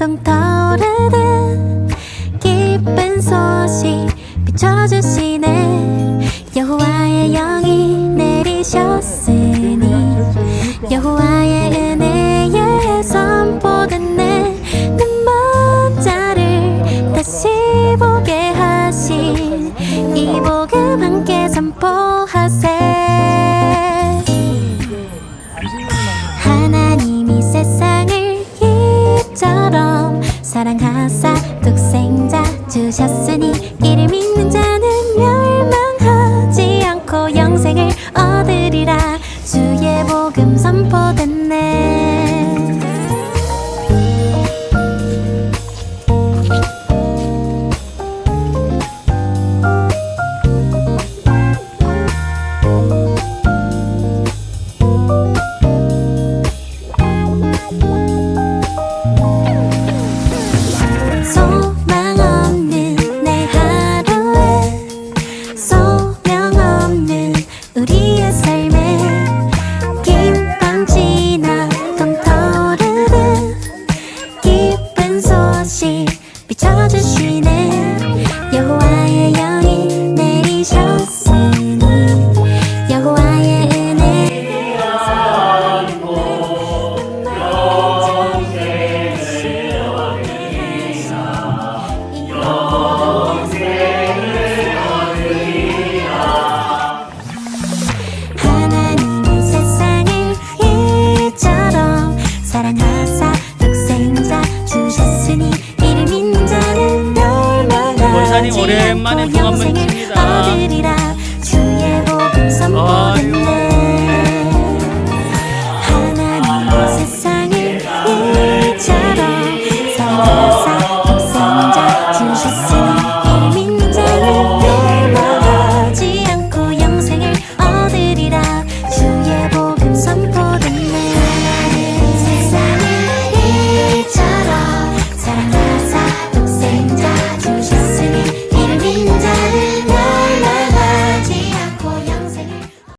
텅텅 타오르는 소식 비춰주시네. 여호와의 영이 내리셨으니 여호와의 은혜에 선보던 내 눈먼자를 다시 보게 하신 이 복음 함께 주셨으니 이를 믿는 자는 멸망하지 않고 영생을 얻으리라. 주의 복음 선포됐네. 소망 오랜만에 멘트입니다. 얻으리라